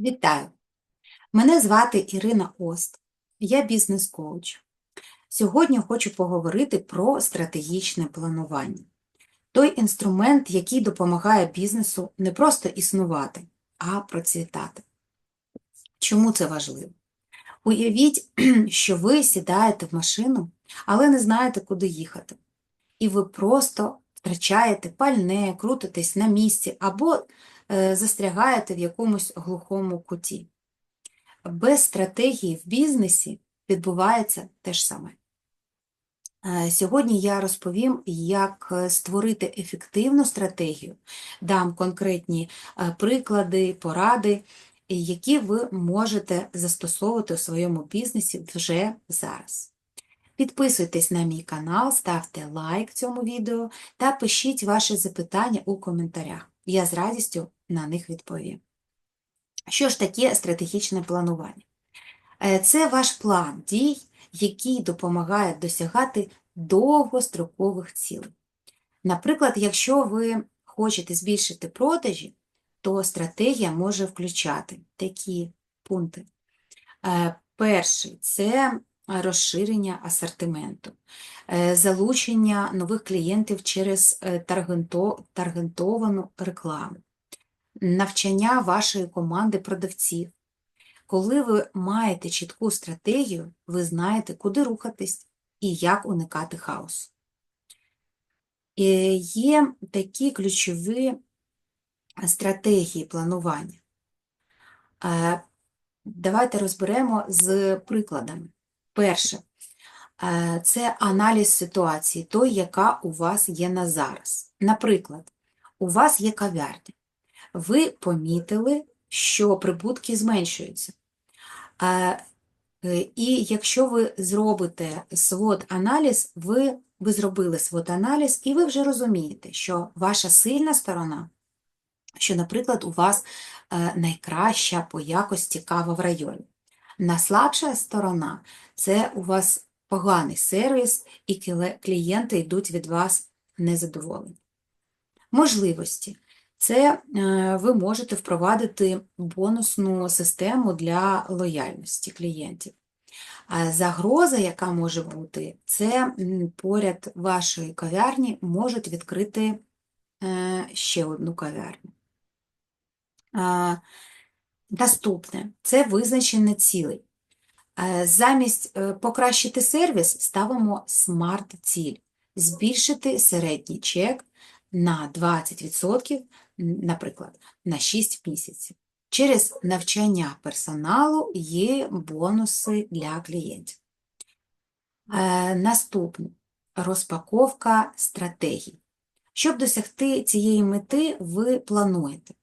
Вітаю! Мене звати Ірина Ост, я бізнес-коуч. Сьогодні хочу поговорити про стратегічне планування. Той інструмент, який допомагає бізнесу не просто існувати, а процвітати. Чому це важливо? Уявіть, що ви сідаєте в машину, але не знаєте, куди їхати. І ви просто втрачаєте пальне, крутитесь на місці або застрягаєте в якомусь глухому куті. Без стратегії в бізнесі відбувається те ж саме. Е, Сьогодні я розповім, як е, створити ефективну стратегію, дам конкретні е, приклади, поради, які ви можете застосовувати у своєму бізнесі вже зараз. Підписуйтесь на мій канал, ставте лайк цьому відео та пишіть ваші запитання у коментарях. Я з радістю на них відповім. Що ж таке стратегічне планування? Е, Це ваш план дій, який допомагає досягати довгострокових цілей. Наприклад, якщо ви хочете збільшити продажі, то стратегія може включати такі пункти. Е, Перший це розширення асортименту, е, залучення нових клієнтів через таргентовану рекламу, навчання вашої команди продавців. Коли ви маєте чітку стратегію, ви знаєте, куди рухатись і як уникати хаосу. І Є такі ключові стратегії планування. Е, Давайте розберемо з прикладами. Перше, е, це аналіз ситуації, той, яка у вас є на зараз. Наприклад, у вас є кав'ярня. Ви помітили, що прибутки зменшуються. Е, І якщо ви зробите свод-аналіз, ви, ви зробили свод-аналіз, і ви вже розумієте, що ваша сильна сторона, що, наприклад, у вас е, найкраща по якості кава в районі. Наслабша сторона це у вас поганий сервіс, і клієнти йдуть від вас незадоволені. Можливості. Це е, ви можете впровадити бонусну систему для лояльності клієнтів. Загроза, яка може бути, це поряд вашої кав'ярні можуть відкрити е, ще одну кав'ярню. Наступне це визначення цілей. Е, Замість покращити сервіс ставимо смарт-ціль збільшити середній чек на 20%, м, наприклад, на 6 місяців. Через навчання персоналу є бонуси для клієнтів. Е, Наступне розпаковка стратегій. Щоб досягти цієї мети, ви плануєте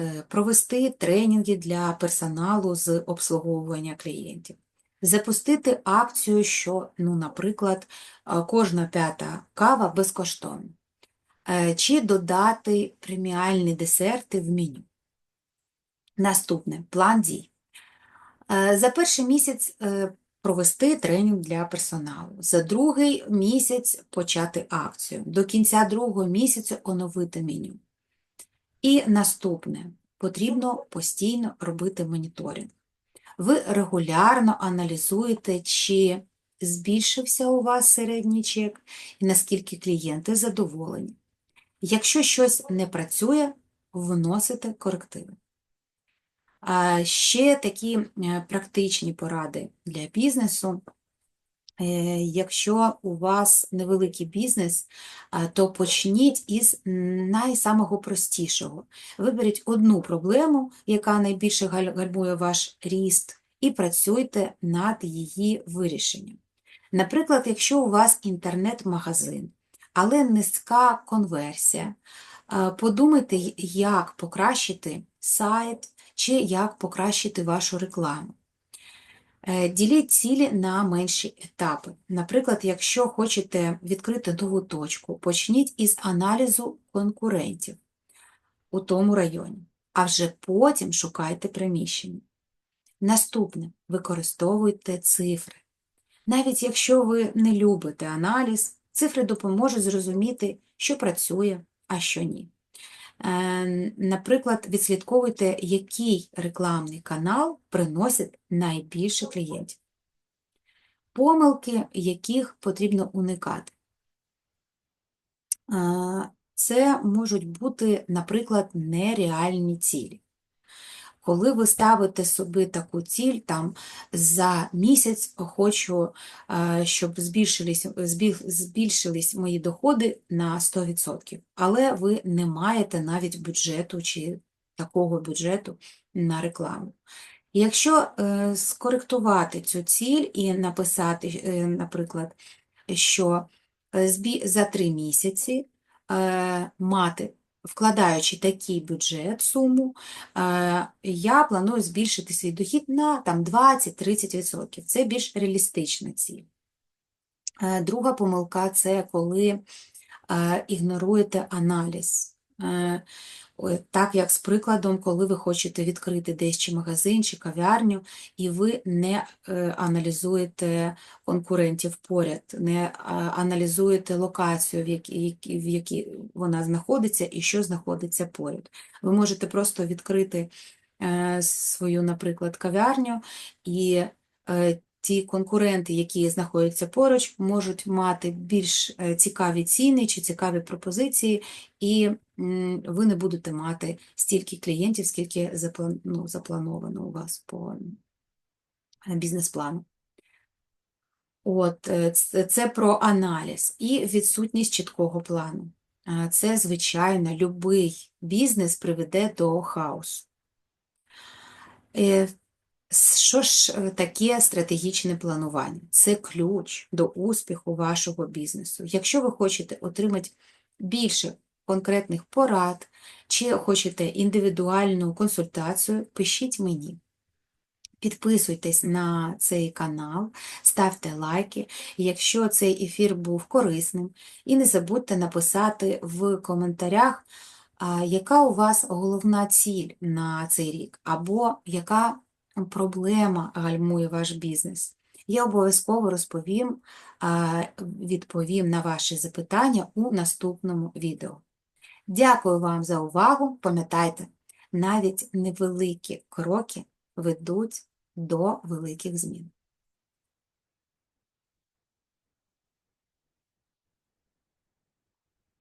е, провести тренінги для персоналу з обслуговування клієнтів, запустити акцію, що, ну, наприклад, е, кожна п'ята кава безкоштовна, чи додати преміальні десерти в меню. Наступне план дій. Е, За перший місяць е, провести тренінг для персоналу, за другий місяць почати акцію, до кінця другого місяця оновити меню. І наступне потрібно постійно робити моніторинг. Ви регулярно аналізуєте, чи збільшився у вас середній чек і наскільки клієнти задоволені. Якщо щось не працює, вносите корективи. А ще такі е, практичні поради для бізнесу. Е, Якщо у вас невеликий бізнес, то почніть із найсамого простішого. Виберіть одну проблему, яка найбільше гальмує ваш ріст, і працюйте над її вирішенням. Наприклад, якщо у вас інтернет-магазин, але низька конверсія, подумайте, як покращити сайт чи як покращити вашу рекламу. Е, Діліть цілі на менші етапи. Наприклад, якщо хочете відкрити нову точку, почніть із аналізу конкурентів у тому районі, а вже потім шукайте приміщення. Наступне використовуйте цифри. Навіть якщо ви не любите аналіз, цифри допоможуть зрозуміти, що працює, а що ні. Е, Наприклад, відслідковуйте, який рекламний канал приносить найбільше клієнтів. Помилки, яких потрібно уникати. Е, Це можуть бути, наприклад, нереальні цілі. Коли ви ставите собі таку ціль, там за місяць хочу, е, щоб збільшились, збільшились мої доходи на 100%, але ви не маєте навіть бюджету чи такого бюджету на рекламу. Якщо е, скоректувати цю ціль і написати, е, наприклад, що за три місяці мати, вкладаючи такий бюджет, суму, е, я планую збільшити свій дохід на там, 20-30%. Це більш реалістична ціль. Е, Друга помилка – це коли е, ігноруєте аналіз. Е, Так як з прикладом, коли ви хочете відкрити десь чи магазин, чи кав'ярню, і ви не е, аналізуєте конкурентів поряд, не аналізуєте локацію, в якій, в якій вона знаходиться і що знаходиться поряд. Ви можете просто відкрити е, свою, наприклад, кав'ярню, і е, ті конкуренти, які знаходяться поруч, можуть мати більш е, цікаві ціни чи цікаві пропозиції, і ви не будете мати стільки клієнтів, скільки ну, заплановано у вас по е, бізнес-плану. От, е, це про аналіз і відсутність чіткого плану. Це, звичайно, любий бізнес приведе до хаосу. Що ж е, таке стратегічне планування? Це ключ до успіху вашого бізнесу. Якщо ви хочете отримати більше конкретних порад, чи хочете індивідуальну консультацію, пишіть мені. Підписуйтесь на цей канал, ставте лайки, якщо цей ефір був корисним. І не забудьте написати в коментарях, яка у вас головна ціль на цей рік, або яка проблема гальмує ваш бізнес. Я обов'язково розповім, відповім на ваші запитання у наступному відео. Дякую вам за увагу. Пам'ятайте, навіть невеликі кроки ведуть до великих змін.